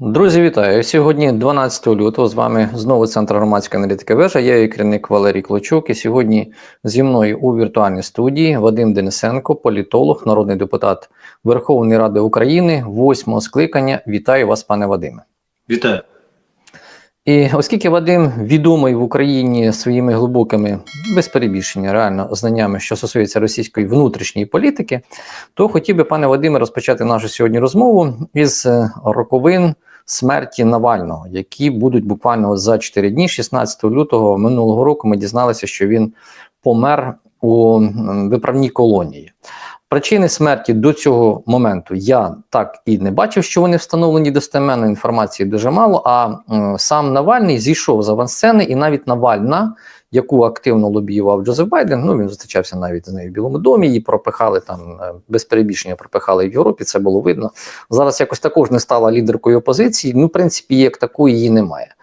Друзі, вітаю! Сьогодні 12 лютого. З вами знову центр громадської аналітики вежа. Я її керівник Валерій Клочук. І сьогодні зі мною у віртуальній студії Вадим Денисенко, політолог, народний депутат Верховної Ради України, восьмого скликання. Вітаю вас, пане Вадиме. Вітаю. І оскільки Вадим відомий в Україні своїми глибокими, без перебільшення, реально знаннями, що стосується російської внутрішньої політики, то хотів би, пане Вадиме, розпочати нашу сьогодні розмову із роковин смерті Навального, які будуть буквально за 4 дні, 16 лютого минулого року, ми дізналися, що він помер у виправній колонії. Причини смерті до цього моменту я так і не бачив, що вони встановлені достеменно. Інформації дуже мало. А сам Навальний зійшов з авансцени, і навіть Навальна, яку активно лобіював Джозеф Байден, ну він зустрічався навіть з нею в Білому домі, її пропихали там е, без перебільшення, пропихали в Європі. Це було видно. Зараз якось також не стала лідеркою опозиції. Ну, в принципі, як такої її немає.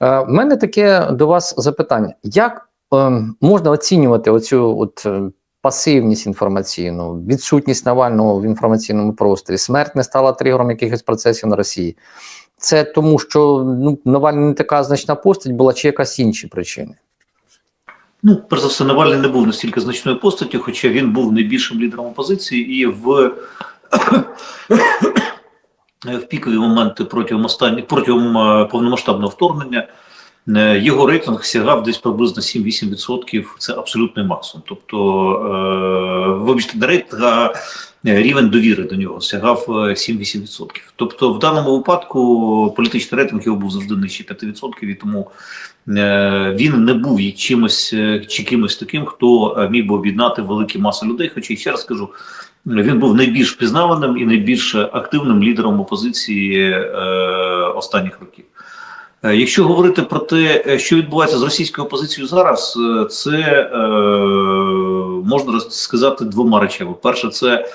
Е, в мене таке до вас запитання: як е, можна оцінювати оцю от. е, Пасивність інформаційну, відсутність Навального в інформаційному просторі, смерть не стала тригером якихось процесів на Росії. Це тому, що ну, Навальний не така значна постать була, чи якась інші причини? Ну, перш за все, Навальний не був настільки значною постаттю, хоча він був найбільшим лідером опозиції, і в, в пікові моменти протягом останніх протягом е, повномасштабного вторгнення е, його рейтинг сягав десь приблизно 7-8%. Це абсолютний максимум. Тобто, е, вибачте, рейтинг, а рівень довіри до нього сягав е, 7-8%. Тобто, в даному випадку політичний рейтинг його був завжди нижче 5%, і тому е, він не був чимось е, чи кимось таким, хто е, міг би об'єднати великі маси людей. Хоча ще раз скажу, він був найбільш пізнаваним і найбільш активним лідером опозиції е, останніх років. Е, Якщо говорити про те, е, що відбувається з російською опозицією зараз, е, це е, можна сказати двома речами. Перше, це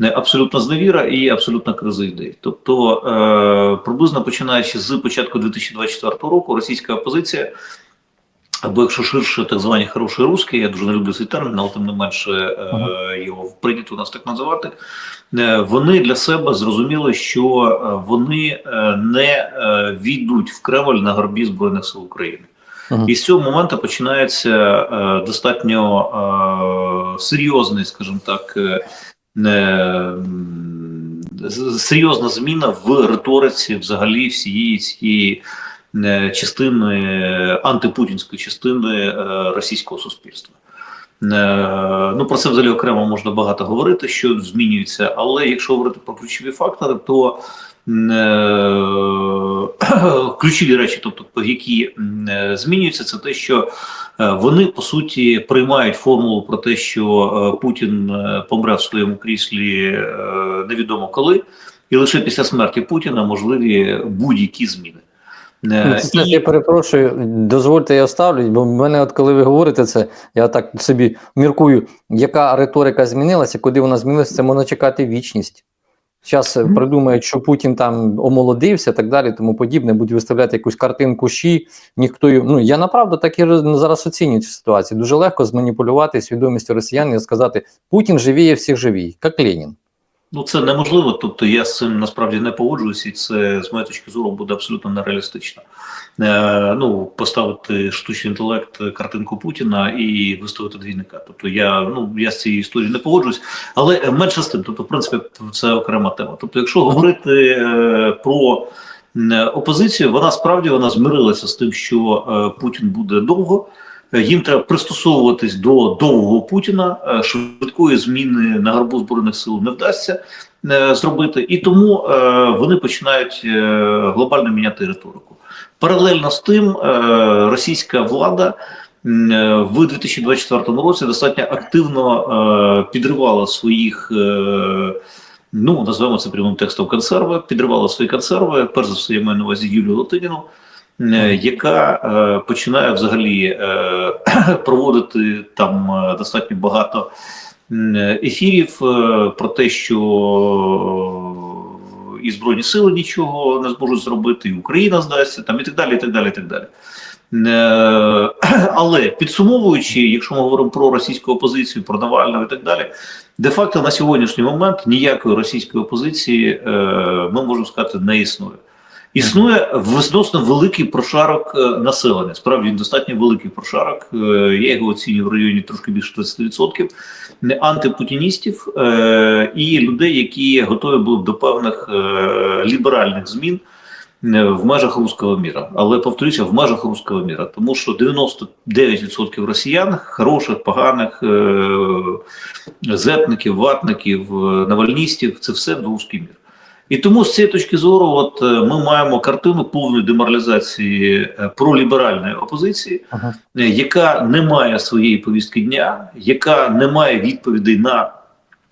абсолютна зневіра і абсолютна криза ідей. Тобто, е, приблизно починаючи з початку 2024 року, російська опозиція, або якщо ширше, так звані хороші русські, я дуже не люблю цей термін, але тим не менше е, його прийнято у нас так називати. Е, вони для себе зрозуміли, що е, вони е, не війдуть в Кремль на горбі Збройних сил України. Мгм. І з цього моменту починається е, достатньо е, серйозний, скажімо так, е, серйозна зміна в риториці взагалі всієї цієї е, частини антипутінської частини е, російського суспільства. Е, Ну про це взагалі окремо можна багато говорити, що змінюється. Але якщо говорити про ключові фактори, то е, ключові речі, тобто які е, змінюються, це те, що е, вони по суті приймають формулу про те, що е, Путін е, помре в своєму кріслі е, невідомо коли, і лише після смерті Путіна можливі будь-які зміни. Е, Ну, Це, Я перепрошую, дозвольте, я вставлю, бо в мене, от коли ви говорите це, я так собі міркую, яка риторика змінилася, куди вона змінилася, це можна чекати вічність. Зараз Мгм. придумають, що Путін там омолодився, так далі, тому подібне, будуть виставляти якусь картинку ші, ніхто ну я направду так і зараз оцінюю цю ситуацію. Дуже легко зманіпулювати свідомістю росіян і сказати, Путін живіє всіх живій, як Ленін. Ну, це неможливо. Тобто я з цим насправді не погоджуюся, і це з моєї точки зору буде абсолютно нереалістично. Е, ну, поставити штучний інтелект картинку Путіна і виставити двійника. Тобто я ну я з цією історією не погоджуюсь, але е, менше з тим, тобто, в принципі, це окрема тема. Тобто, якщо говорити е, про е, опозицію, вона справді вона змирилася з тим, що е, Путін буде довго. Е, Їм треба пристосовуватись до довгого Путіна. е, Швидкої зміни на гарбу збройних сил не вдасться е, зробити, і тому вони починають глобально міняти риторику. Паралельно з тим, російська влада в 2024 році достатньо активно підривала своїх. Ну, називаємо це прямим текстом консерви, підривала свої консерви. Перш за все, я маю на увазі Юлію Латиніну, яка е, починає взагалі е, проводити там е, достатньо багато ефірів е, про те, що е, і Збройні сили нічого не зможуть зробити, і Україна здасться, там і так далі, і так далі, і так далі. Е, Але підсумовуючи, якщо ми говоримо про російську опозицію, про Навального і так далі, де-факто на сьогоднішній момент ніякої російської опозиції, е, ми можемо сказати, не існує. Існує відносно великий прошарок е, населення. Справді достатньо великий прошарок. Е, Я його оцінюю в районі трошки більше 20% не антипутіністів е, і людей, які готові були до певних е, ліберальних змін е, в межах руського міра. Але повторюся, в межах руського міра, тому що 99% росіян хороших, поганих е, зетників, ватників, е, навальністів це все руський мір. І тому з цієї точки зору, от е, ми маємо картину повної деморалізації е, проліберальної опозиції, Ага. е, яка не має своєї повістки дня, яка не має відповідей на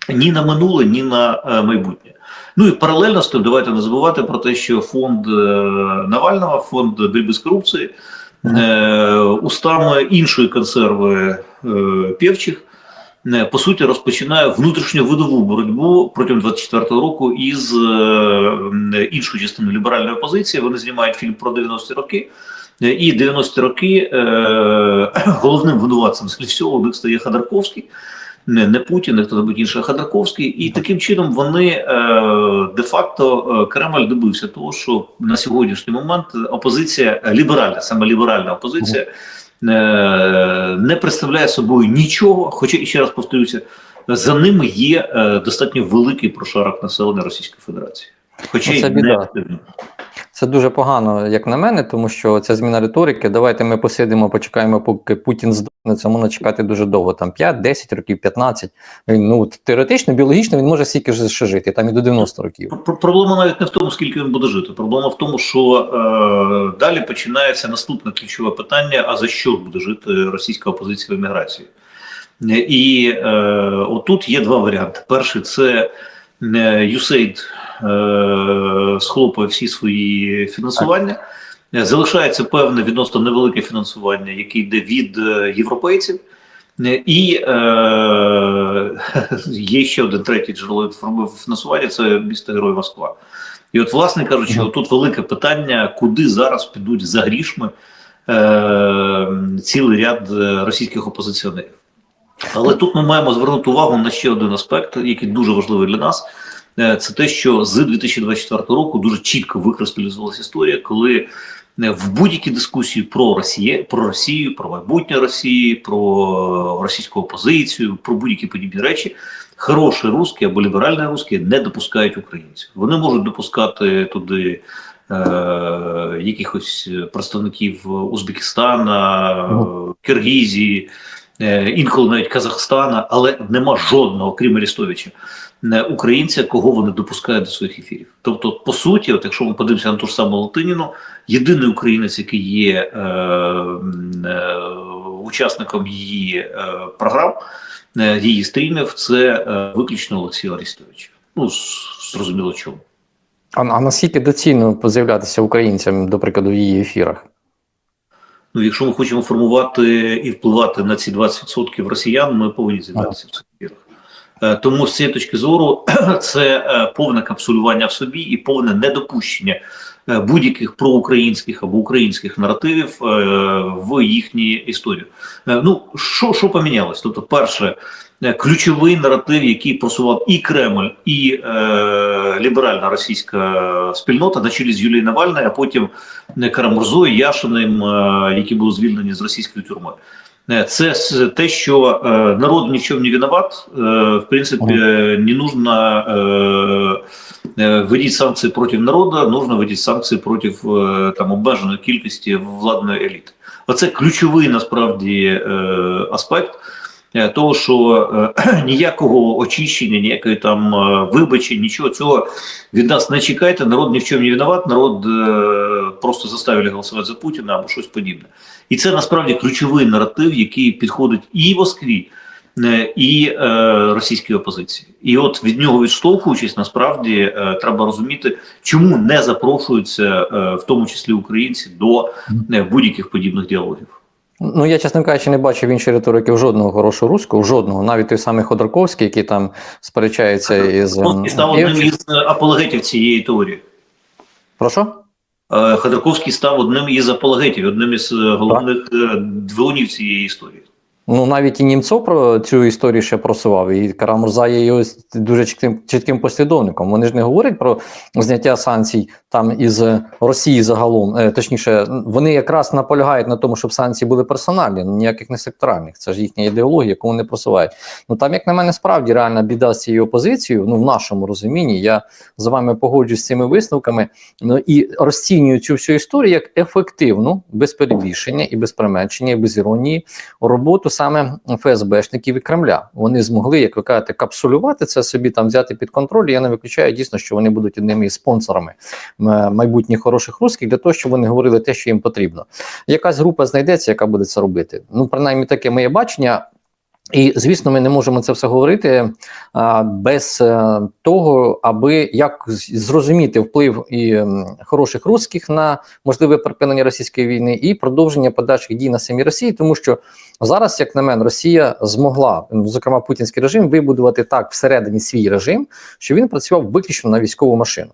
ні на минуле, ні на майбутнє. Ну і паралельно з тим, давайте не забувати про те, що фонд Навального, фонд боротьби з корупцією, е, устами іншої консерви е, певчих, по суті, розпочинає внутрішньовидову боротьбу протягом 24-го року із е, іншою частиною ліберальної опозиції. Вони знімають фільм про 90-ті роки. Е, І 90-ті роки е, головним винуватцем з всього у них стає Ходорковський, не, не Путін, не хто-небудь інший, а Ходорковський. І таким чином вони е, де-факто е, Кремль добився того, що на сьогоднішній момент опозиція ліберальна, саме ліберальна опозиція. Е, Не представляє собою нічого, хоча і ще раз повторюся, за ними є е, достатньо великий прошарок населення Російської Федерації, хоча й не активно. Це дуже погано, як на мене, тому що ця зміна риторики. Давайте ми посидимо, почекаємо, поки Путін здохне. Це можна чекати дуже довго, там 5, 10 років, 15. Він, ну теоретично, біологічно він може стільки ж ще жити, там і до 90 років. Проблема навіть не в тому, скільки він буде жити. Проблема в тому, що е, далі починається наступне ключове питання: а за що буде жити російська опозиція в еміграції? І е, отут є два варіанти. Перший це е, USAID схлопує всі свої фінансування. Е, Залишається певне відносно невелике фінансування, яке йде від е, європейців. Е, І е, є ще один третє джерело фінансування це місто Герой Москва. І от, власне кажучи, тут велике питання, куди зараз підуть за грішми е, цілий ряд е, російських опозиціонерів. Але тут ми маємо звернути увагу на ще один аспект, який дуже важливий для нас. Е, Це те, що з 2024 року дуже чітко викристалізувалася історія, коли е, в будь-якій дискусії про Росію, про Росію, про майбутнє Росії, про російську опозицію, про будь-які подібні речі, хороші русські або ліберальні русські не допускають українців. Вони можуть допускати туди е, якихось представників Узбекистана. Киргізії, е, інколи навіть Казахстана, але нема жодного, крім Арістовича, українця, кого вони допускають до своїх ефірів. Тобто, по суті, от якщо ми подивимося на ту ж саму Латиніну, єдиний українець, який є е, е, учасником її е, програм, е, її стрімів, це е, виключно Олексій Арістович. Ну, зрозуміло чому. А, а наскільки доцільно з'являтися українцям, до прикладу, в її ефірах? Ну, якщо ми хочемо формувати і впливати на ці 20% росіян, ми повинні з'являтися в цих ефірах. Е, Тому з цієї точки зору це е, повне капсулювання в собі і повне недопущення е, будь-яких проукраїнських або українських наративів в їхні історію. Ну що, що помінялось? Тобто, перше, ключовий наратив, який просував і Кремль, і е, ліберальна російська спільнота на чолі з Юлією Навальною, а потім Карамурзою, Яшиним, які були звільнені з російської тюрми. Е, Це те, що е, народ ні в чому не виноват. Е, в принципі, не нужно вводити санкції проти народу, нужно вводити санкції проти там обмеженої кількості владної еліти. Оце ключовий насправді аспект. Е, Того, що е, ніякого очищення, ніякої там е, вибачень, нічого цього від нас не чекайте. Народ ні в чому не виноват, народ просто заставили голосувати за Путіна або щось подібне. І це насправді ключовий наратив, який підходить і Москві, і російській опозиції. І от від нього відштовхуючись, насправді треба розуміти, чому не запрошуються, в тому числі українці, до будь-яких подібних діалогів. Ну, я, чесно кажучи, не бачив іншої риторики жодного хорошого руського, жодного. Навіть той самий Ходорковський, який там сперечається із. ем, Ходорковський став одним із е, апологетів цієї теорії. Прошу? Е, Ходорковський став одним із апологетів, одним із е, головних е, двигунів цієї історії. Ну, навіть і Німцов про цю історію ще просував, і Карамурза є його дуже чітким, чітким послідовником. Вони ж не говорять про зняття санкцій там із Росії загалом. Е, точніше, вони якраз наполягають на тому, щоб санкції були персональні, ніяких не секторальних. Це ж їхня ідеологія, яку вони просувають. Ну там, як на мене, справді реальна біда з цією опозицією. Ну, в нашому розумінні, я з вами погоджуюсь з цими висновками. Ну і розцінюю цю всю історію як ефективну, без перебільшення і без применшення, і без іронії роботу саме ФСБшників і Кремля. Вони змогли, як ви кажете, капсулювати це собі там взяти під контроль. Я не виключаю дійсно, що вони будуть одними із спонсорами майбутніх хороших русських для того, щоб вони говорили те, що їм потрібно. Якась група знайдеться, яка буде це робити. Ну, принаймні, таке моє бачення. І звісно, ми не можемо це все говорити а, без е, того, аби як зрозуміти вплив і м, хороших русських на можливе припинення російської війни і продовження подальших дій на самій Росії, тому що зараз, як на мене, Росія змогла, ну, зокрема путінський режим, вибудувати так всередині свій режим, що він працював виключно на військову машину.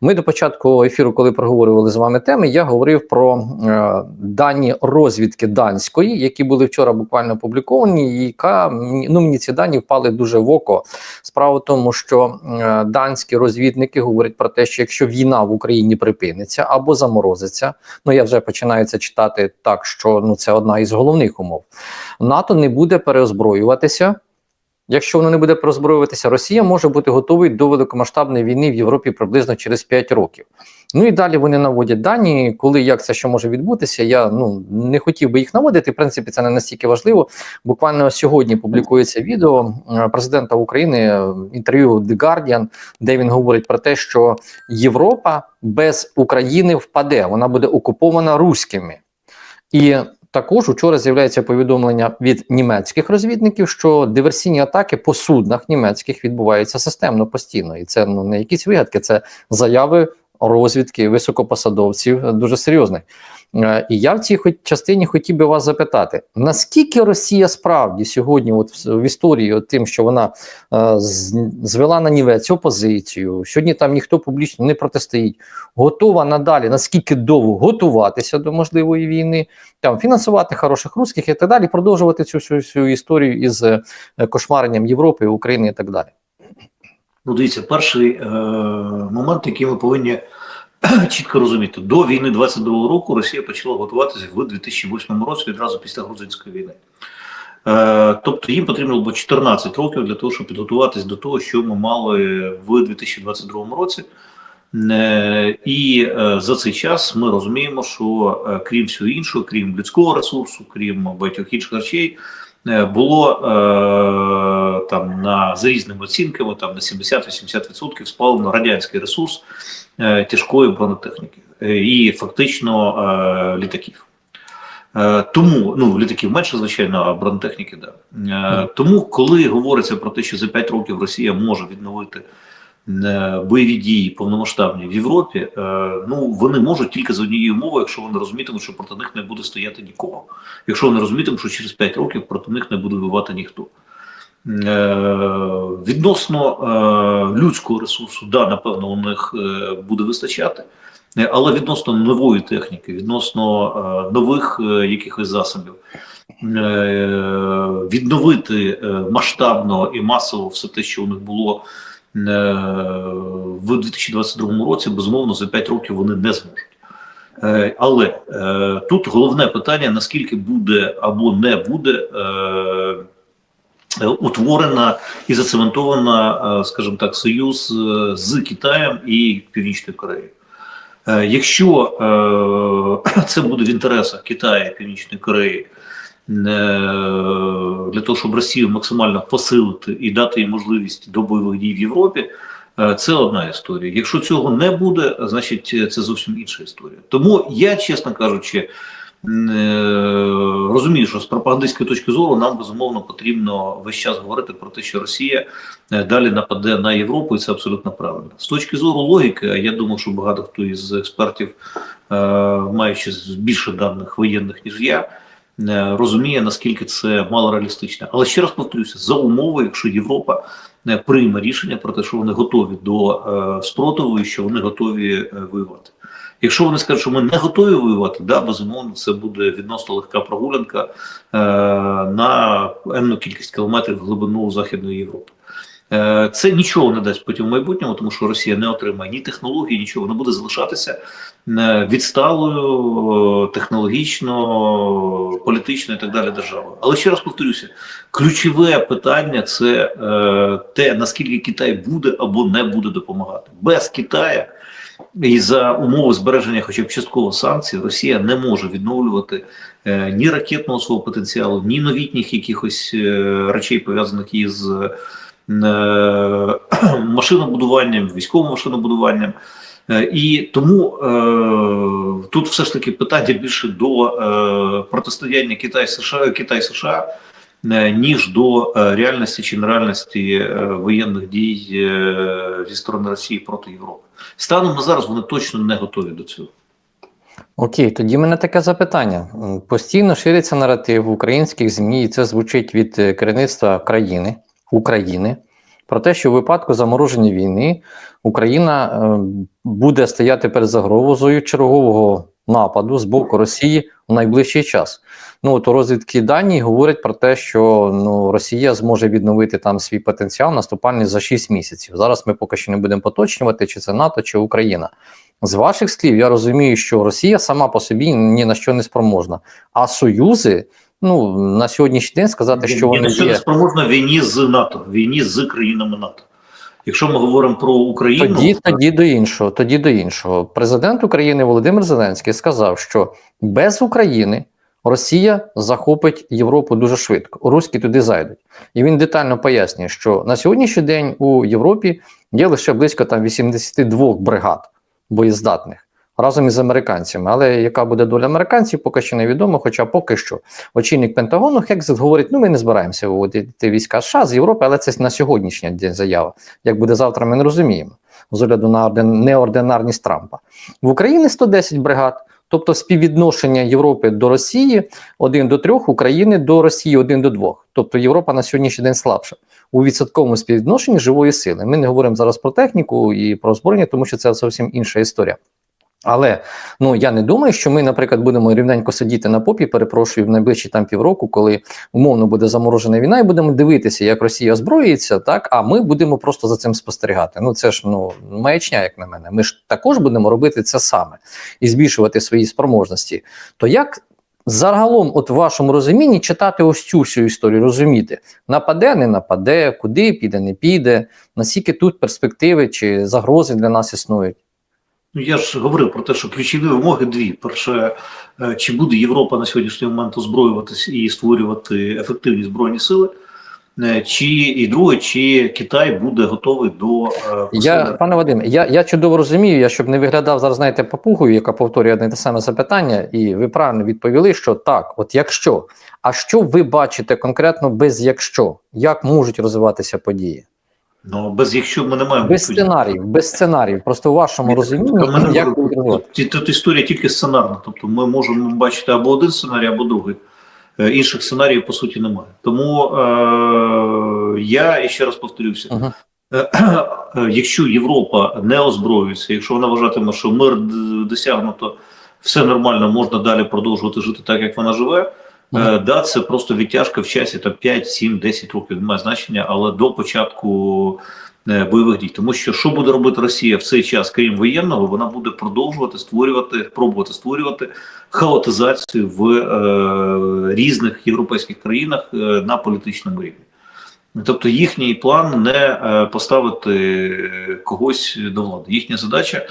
Ми до початку ефіру, коли проговорювали з вами теми, я говорив про е, дані розвідки данської, які були вчора буквально опубліковані, і ну мені ці дані впали дуже в око. Справа в тому, що е, данські розвідники говорять про те, що якщо війна в Україні припиниться або заморозиться, ну я вже починаю це читати так, що ну це одна із головних умов. НАТО не буде переозброюватися. Якщо воно не буде перезброюватися, Росія може бути готовою до великомасштабної війни в Європі приблизно через 5 років. Ну і далі вони наводять дані, коли як це що може відбутися. Я ну не хотів би їх наводити. В принципі, це не настільки важливо. Буквально сьогодні публікується відео е, президента України е, інтерв'ю The Guardian, де він говорить про те, що Європа без України впаде, вона буде окупована руськими. І також учора з'являється повідомлення від німецьких розвідників, що диверсійні атаки по суднах німецьких відбуваються системно постійно, і це ну не якісь вигадки, це заяви розвідки високопосадовців е, дуже серйозних. Е, І я в цій частині хотів би вас запитати: наскільки Росія справді сьогодні, от в, історії, от тим, що вона е, звела на нівець опозицію, сьогодні там ніхто публічно не протистоїть, готова надалі, наскільки довго готуватися до можливої війни, там фінансувати хороших русських і так далі, продовжувати цю всю, всю історію із кошмаренням Європи, України і так далі. Ну, дивіться, перший е, момент, який ми повинні чітко розуміти, до війни 22-го року Росія почала готуватися в 2008 році відразу після грузинської війни. Е, тобто їм потрібно було 14 років для того, щоб підготуватись до того, що ми мали в 2022 році. Е, і е, за цей час ми розуміємо, що е, крім всього іншого, крім людського ресурсу, крім багатьох інших речей, було е, там на за різними оцінками, там на 70-80% спалено радянський ресурс е, тяжкої бронетехніки е, і фактично е, літаків. Е, Тому ну літаків менше, звичайно, а бронетехніки да. Е, Тому, коли говориться про те, що за 5 років Росія може відновити е, бойові дії повномасштабні в Європі, е, ну вони можуть тільки за однією умовою, якщо вони розумітимуть, що проти них не буде стояти нікого. Якщо вони розумітимуть, що через 5 років проти них не буде воювати ніхто. Е, Відносно е, людського ресурсу, да, напевно, у них е, буде вистачати. Е, Але відносно нової техніки, відносно е, нових е, якихось засобів, е, відновити е, масштабно і масово все те, що у них було е, в 2022 році, безумовно, за 5 років вони не зможуть. Е, Але е, тут головне питання: наскільки буде або не буде е, е, утворена і зацементована, е, скажімо так, союз е, з Китаєм і Північною Кореєю. Е, Якщо е, це буде в інтересах Китаю і Північної Кореї е, для того, щоб Росію максимально посилити і дати їй можливість до бойових дій в Європі, е, це одна історія. Якщо цього не буде, значить е, це зовсім інша історія. Тому я, чесно кажучи, е, розумію, що з пропагандистської точки зору нам безумовно потрібно весь час говорити про те, що Росія е, далі нападе на Європу, і це абсолютно правильно. З точки зору логіки, я думаю, що багато хто із експертів, е, маючи більше даних воєнних ніж я, е, розуміє наскільки це мало реалістично. Але ще раз повторюся, за умови, якщо Європа е, прийме рішення про те, що вони готові до е, спротиву і що вони готові е, воювати. Якщо вони скажуть, що ми не готові воювати, да, безумовно, це буде відносно легка прогулянка е, на енну кількість кілометрів в глибину Західної Європи. Е, Це нічого не дасть потім в майбутньому, тому що Росія не отримає ні технології, нічого. Вона буде залишатися е, відсталою е, технологічно, політично і так далі державою. Але ще раз повторюся: ключове питання це е, те, наскільки Китай буде або не буде допомагати. Без Китаю і за умови збереження, хоча б частково санкцій, Росія не може відновлювати е, ні ракетного свого потенціалу, ні новітніх якихось е, речей пов'язаних із е, машинобудуванням, військовим машинобудуванням. Е, І тому е, тут все ж таки питання більше до е, протистояння Китай США Китай США ніж до реальності чи нереальності воєнних дій зі сторони Росії проти Європи. Станом на зараз вони точно не готові до цього. Окей, тоді мене таке запитання. Постійно шириться наратив українських ЗМІ, і це звучить від керівництва країни України про те, що у випадку замороження війни Україна е, буде стояти перед загрозою чергового нападу з боку Росії у найближчий час. Ну от у розвідки дані говорять про те, що ну Росія зможе відновити там свій потенціал наступальний за 6 місяців. Зараз ми поки що не будемо поточнювати, чи це НАТО, чи Україна. З ваших слів, я розумію, що Росія сама по собі ні на що не спроможна. А союзи, ну на сьогоднішній день сказати, що вони не є. спроможна війні з НАТО, війні з країнами НАТО. Якщо ми говоримо про Україну, Тоді, тоді до іншого, тоді до іншого. Президент України Володимир Зеленський сказав, що без України Росія захопить Європу дуже швидко. Руські туди зайдуть. І він детально пояснює, що на сьогоднішній день у Європі є лише близько там 82 бригад боєздатних разом із американцями. Але яка буде доля американців, поки що невідомо. Хоча поки що очільник Пентагону Хекзет говорить: ну ми не збираємося виводити війська США з Європи, але це на сьогоднішній день заява. Як буде завтра, ми не розуміємо. З огляду на неординарність Трампа в Україні 110 бригад. Тобто співвідношення Європи до Росії 1 до 3, України до Росії 1 до 2. Тобто Європа на сьогоднішній день слабша у відсотковому співвідношенні живої сили. Ми не говоримо зараз про техніку і про озброєння, тому що це зовсім інша історія. Але ну я не думаю, що ми, наприклад, будемо рівненько сидіти на попі, перепрошую, в найближчі там півроку, коли умовно буде заморожена війна, і будемо дивитися, як Росія озброїться, так а ми будемо просто за цим спостерігати. Ну це ж ну маячня, як на мене. Ми ж також будемо робити це саме і збільшувати свої спроможності. То як загалом, от в вашому розумінні, читати ось цю всю історію, розуміти, нападе, не нападе, куди піде, не піде, наскільки тут перспективи чи загрози для нас існують. Ну, я ж говорив про те, що ключові вимоги дві: перше, е, чи буде Європа на сьогоднішній момент озброюватись і створювати ефективні збройні сили, е, чи і друге, чи Китай буде готовий до е, Я, пане Вадиме, я, я чудово розумію, я щоб не виглядав зараз, знаєте, папугою, яка повторює одне те саме запитання, і ви правильно відповіли, що так, от якщо. А що ви бачите конкретно без якщо? Як можуть розвиватися події? Ну без якщо ми не маємо Без сценаріїв, без сценаріїв. Просто у вашому Ні, розумінні, як? Тут, тут історія тільки сценарна. Тобто ми можемо бачити або один сценарій, або другий. Е, Інших сценаріїв по суті немає. Тому е, я і ще раз повторюся: Мгм. Е, е, якщо Європа не озброюється, якщо вона вважатиме, що мир досягнуто, все нормально, можна далі продовжувати жити так, як вона живе. Е, Да, це просто відтяжка в часі там 5, 7, 10 років немає значення, але до початку е, бойових дій. Тому що що буде робити Росія в цей час, крім воєнного, вона буде продовжувати створювати, пробувати створювати хаотизацію в е, різних європейських країнах е, на політичному рівні. Тобто їхній план не е, поставити когось до влади. Їхня задача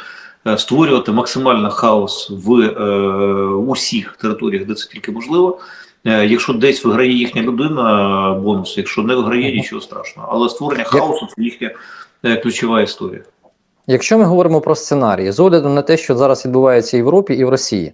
створювати максимально хаос в е, усіх територіях, де це тільки можливо. Е, Якщо десь виграє їхня людина, бонус, якщо не виграє, нічого страшного. Але створення хаосу це їхня е, ключова історія. Якщо ми говоримо про сценарії, з огляду на те, що зараз відбувається в Європі і в Росії,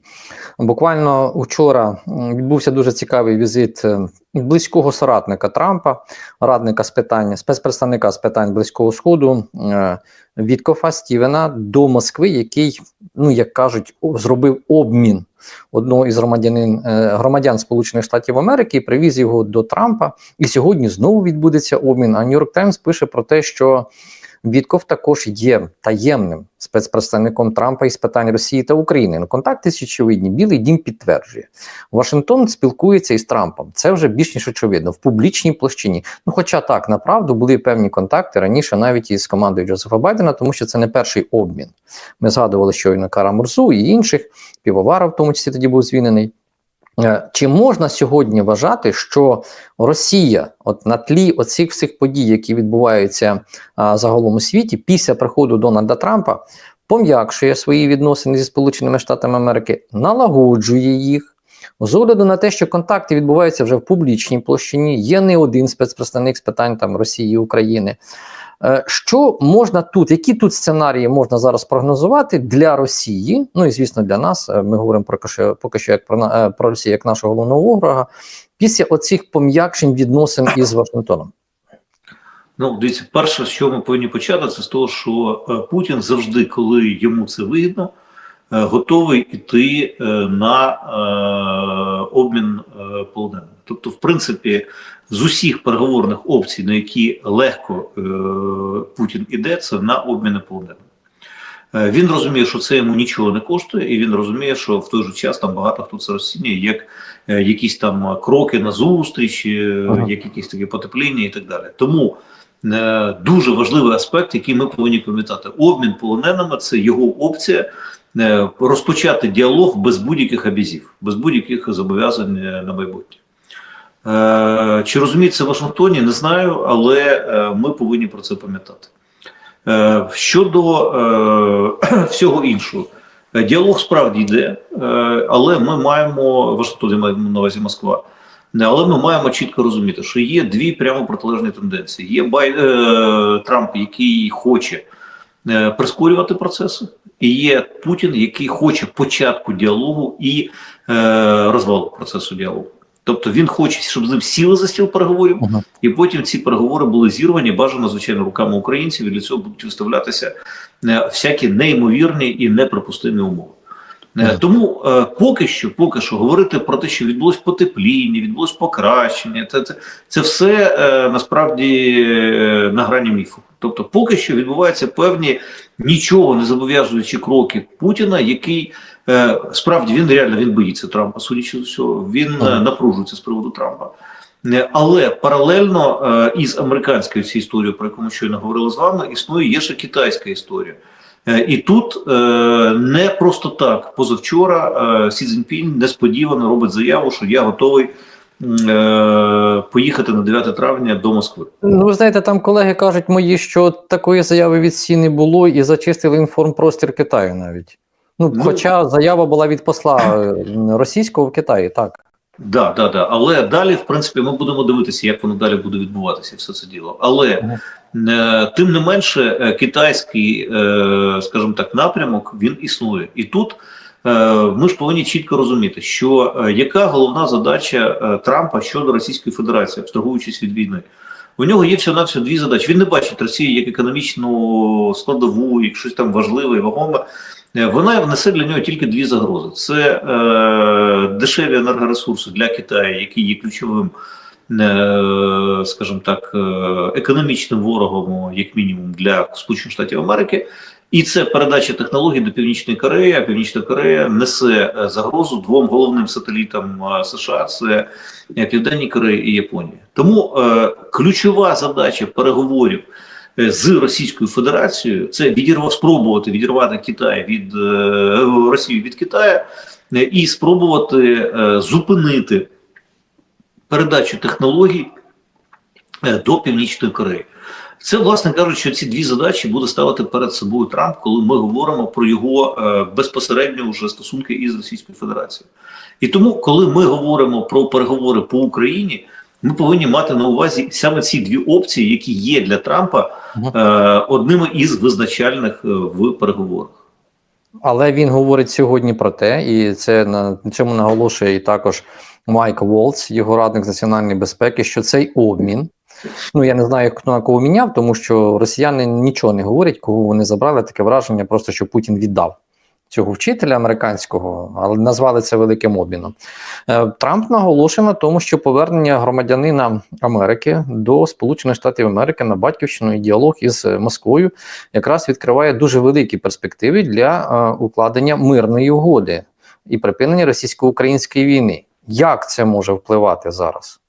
буквально вчора відбувся дуже цікавий візит е, близького соратника Трампа, радника з питань, спецпредставника з питань Близького Сходу е, Віткофа Стівена до Москви, який, ну як кажуть, зробив обмін одного із громадянин е, громадян Сполучених Штатів Америки, привіз його до Трампа. І сьогодні знову відбудеться обмін. А Нью-Йорк Таймс пише про те, що Вітков також є таємним спецпредставником Трампа із питань Росії та України. Ну, контакти очевидні. Білий дім підтверджує. Вашингтон спілкується із Трампом. Це вже більш ніж очевидно в публічній площині. Ну, хоча так, направду були певні контакти раніше навіть із командою Джозефа Байдена, тому що це не перший обмін. Ми згадували щойно Кара Мурзу і інших, півовара, в тому числі тоді був звільнений. Е, Чи можна сьогодні вважати, що Росія, от на тлі оцих всіх подій, які відбуваються а, загалом у світі, після приходу Дональда Трампа, пом'якшує свої відносини зі Сполученими Штатами Америки, налагоджує їх. З огляду на те, що контакти відбуваються вже в публічній площині, є не один спецпредставник з питань там Росії і України. Е, Що можна тут, які тут сценарії можна зараз прогнозувати для Росії? Ну і звісно, для нас. Е, Ми говоримо про що поки що як про е, про Росію як нашого головного ворога, після оцих пом'якшень відносин із Вашингтоном. Ну, дивіться, перше, чого ми повинні почати, це з того, що Путін завжди, коли йому це вигідно, готовий іти на обмін полоненими. Тобто, в принципі, з усіх переговорних опцій, на які легко е, Путін іде, це на обміни полоненими. Е, Він розуміє, що це йому нічого не коштує, і він розуміє, що в той же час там багато хто це розцінює як е, якісь там кроки на зустріч, е, Ага. як якісь такі потепління і так далі. Тому е, дуже важливий аспект, який ми повинні пам'ятати: обмін полоненими це його опція. е, Розпочати діалог без будь-яких обязів, без будь-яких зобов'язань на майбутнє. Е, Чи розуміють це в Вашингтоні, не знаю, але е, ми повинні про це пам'ятати. Е, Щодо всього іншого, діалог справді йде, але ми маємо Вашингтон, маю на увазі Москва. Але ми маємо чітко розуміти, що є дві прямо протилежні тенденції. Є Бай, Трамп, який хоче прискорювати процеси, і є Путін, який хоче початку діалогу і розвалу процесу діалогу. Тобто він хоче, щоб з ним сіли за стіл переговорів, Мгм. і потім ці переговори були зірвані, бажано, звичайно, руками українців, і для цього будуть виставлятися е, всякі неймовірні і неприпустимі умови. Мгм. Тому е, поки що, поки що говорити про те, що відбулось потепління, відбулось покращення, це, це, це все е, насправді е, на грані міфу. Тобто, поки що відбуваються певні нічого не зобов'язуючі кроки Путіна, який справді він реально він боїться Трампа, судячи з усього, він е, Ага. напружується з приводу Трампа. Е, Але паралельно е, із американською цією історією, про яку ми щойно говорили з вами, існує є ще китайська історія. Е, І тут е, не просто так. Позавчора е, Сі Цзіньпінь несподівано робить заяву, що я готовий е, поїхати на 9 травня до Москви. Ну, ви знаєте, там колеги кажуть мої, що такої заяви від СІ не було і зачистили інформпростір Китаю навіть. Ну, Ну, хоча заява була від посла е, російського в Китаї, так. Да, да, да. Але далі, в принципі, ми будемо дивитися, як воно далі буде відбуватися, все це діло. Але е, тим не менше, е, китайський, е, скажімо так, напрямок він існує. І тут е, ми ж повинні чітко розуміти, що е, яка головна задача е, Трампа щодо Російської Федерації, абстрагуючись від війни. У нього є всього навсього дві задачі. Він не бачить Росію як економічну складову, як щось там важливе і вагоме. Е, Вона несе для нього тільки дві загрози: це е, дешеві енергоресурси для Китаю, які є ключовим, е, скажімо так, е, економічним ворогом, як мінімум, для Сполучених Штатів Америки. І це передача технологій до Північної Кореї. А Північна Корея несе е, загрозу двом головним сателітам США: це Південній Кореї і Японії. Тому е, ключова задача переговорів з Російською Федерацією це відірвав спробувати відірвати Китай від е, Росію від Китаю е, і спробувати е, зупинити передачу технологій е, до Північної Кореї. Це, власне кажучи, ці дві задачі буде ставити перед собою Трамп, коли ми говоримо про його е, безпосередньо вже стосунки із Російською Федерацією. І тому, коли ми говоримо про переговори по Україні, ми повинні мати на увазі саме ці дві опції, які є для Трампа е, одними із визначальних е, в переговорах. Але він говорить сьогодні про те, і це на цьому наголошує і також Майк Волц, його радник з національної безпеки, що цей обмін. Ну я не знаю, хто на кого міняв, тому що росіяни нічого не говорять, кого вони забрали. Таке враження, просто що Путін віддав цього вчителя американського, але назвали це великим обміном. Е, Трамп наголошує на тому, що повернення громадянина Америки до Сполучених Штатів Америки на батьківщину і діалог із Москвою якраз відкриває дуже великі перспективи для е, укладення мирної угоди і припинення російсько-української війни. Як це може впливати зараз?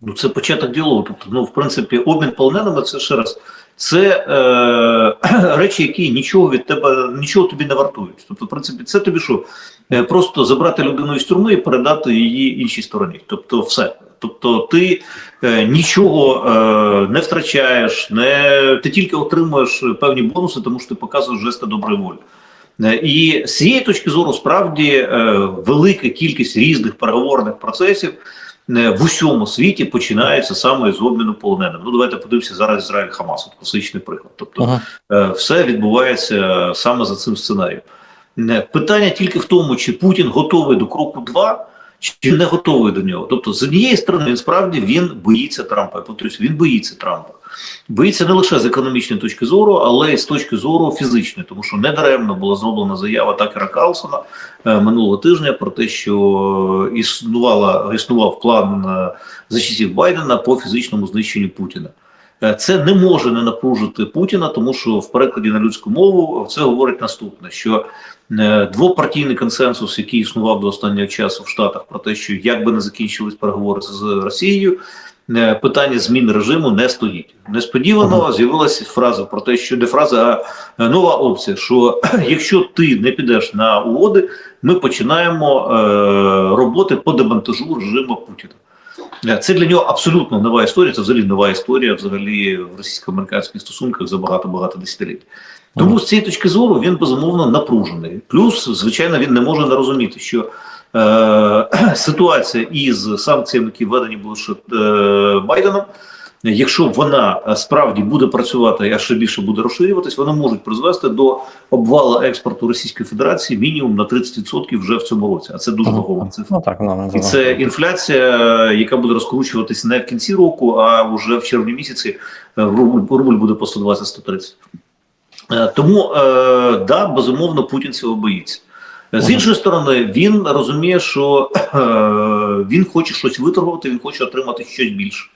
Ну, це початок діалогу. Тобто, ну, в принципі, обмін полоненими це ще раз. Це е, речі, які нічого від тебе, нічого тобі не вартують. Тобто, в принципі, це тобі що? Е, просто забрати людину із тюрми і передати її іншій стороні. Тобто, все. Тобто, ти е, нічого е, не втрачаєш, не ти тільки отримуєш певні бонуси, тому що ти показуєш жести доброї волі. Е, І з цієї точки зору справді е, велика кількість різних переговорних процесів в усьому світі починається саме з обміну полоненим. Ну давайте подивимося зараз Ізраїль Хамас, от класичний приклад. Тобто Ага. е, все відбувається саме за цим сценарієм. Е, Питання тільки в тому, чи Путін готовий до кроку 2, чи не готовий до нього. Тобто, з однієї сторони, він справді він боїться Трампа. Я повторюсь, він боїться Трампа. Боїться не лише з економічної точки зору, але й з точки зору фізичної, тому що недаремно була зроблена заява Такера Карлсона е, минулого тижня про те, що існувала існував план е, за часів Байдена по фізичному знищенню Путіна. Е, Це не може не напружити Путіна, тому що в перекладі на людську мову це говорить наступне: що двопартійний консенсус, який існував до останнього часу в Штатах, про те, що як би не закінчились переговори з Росією, питання зміни режиму не стоїть. Несподівано з'явилася фраза про те, що не фраза, а е, нова опція: що якщо ти не підеш на угоди, ми починаємо е, роботи по демонтажу режиму Путіна. Е, Це для нього абсолютно нова історія. Це взагалі нова історія взагалі в російсько-американських стосунках за багато-багато десятиліть. Тому з цієї точки зору він безумовно напружений. Плюс, звичайно, він не може не розуміти, що е, ситуація із санкціями, які введені були ще е, Байденом, якщо вона е, справді буде працювати, а ще більше буде розширюватись, вони можуть призвести до обвалу експорту Російської Федерації мінімум на 30% вже в цьому році. А це дуже Ага. вагома цифра. Ну І це інфляція, яка буде розкручуватись не в кінці року, а вже в червні місяці е, рубль, буде по 120-130. Е, Тому, е, да, безумовно, Путін цього боїться. З іншої сторони, він розуміє, що е, він хоче щось виторгувати, він хоче отримати щось більше.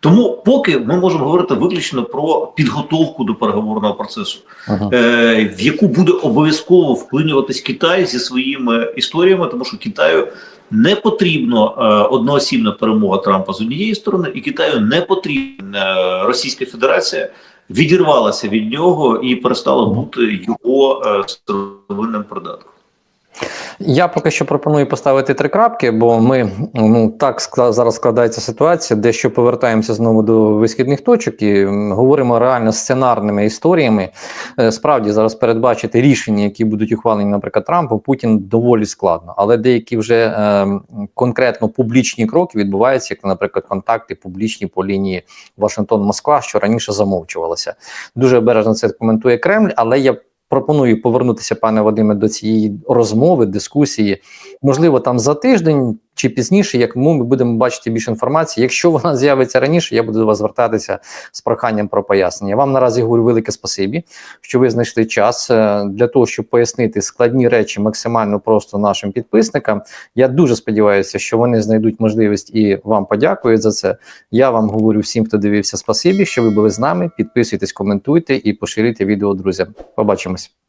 Тому, поки ми можемо говорити виключно про підготовку до переговорного процесу Ага. е, в яку буде обов'язково вплинюватись Китай зі своїми історіями, тому що Китаю не потрібно е, одноосібна перемога Трампа з однієї сторони, і Китаю не потрібна е, Російська Федерація відірвалася від нього і перестала бути його е, сировинним придатком. Я поки що пропоную поставити три крапки, бо ми ну так зараз складається ситуація, дещо повертаємося знову до висхідних точок і говоримо реально сценарними історіями. Е, Справді зараз передбачити рішення, які будуть ухвалені, наприклад, Трампом, Путін доволі складно, але деякі вже е, конкретно публічні кроки відбуваються, як, наприклад, контакти публічні по лінії Вашингтон-Москва, що раніше замовчувалося. Дуже обережно це коментує Кремль, але я пропоную повернутися, пане Вадиме, до цієї розмови, дискусії. Можливо, там за тиждень чи пізніше, як ми будемо бачити більше інформації. Якщо вона з'явиться раніше, я буду до вас звертатися з проханням про пояснення. Вам наразі говорю велике спасибі, що ви знайшли час е, для того, щоб пояснити складні речі максимально просто нашим підписникам. Я дуже сподіваюся, що вони знайдуть можливість і вам подякують за це. Я вам говорю всім, хто дивився, спасибі, що ви були з нами. Підписуйтесь, коментуйте і поширюйте відео друзям. Побачимось.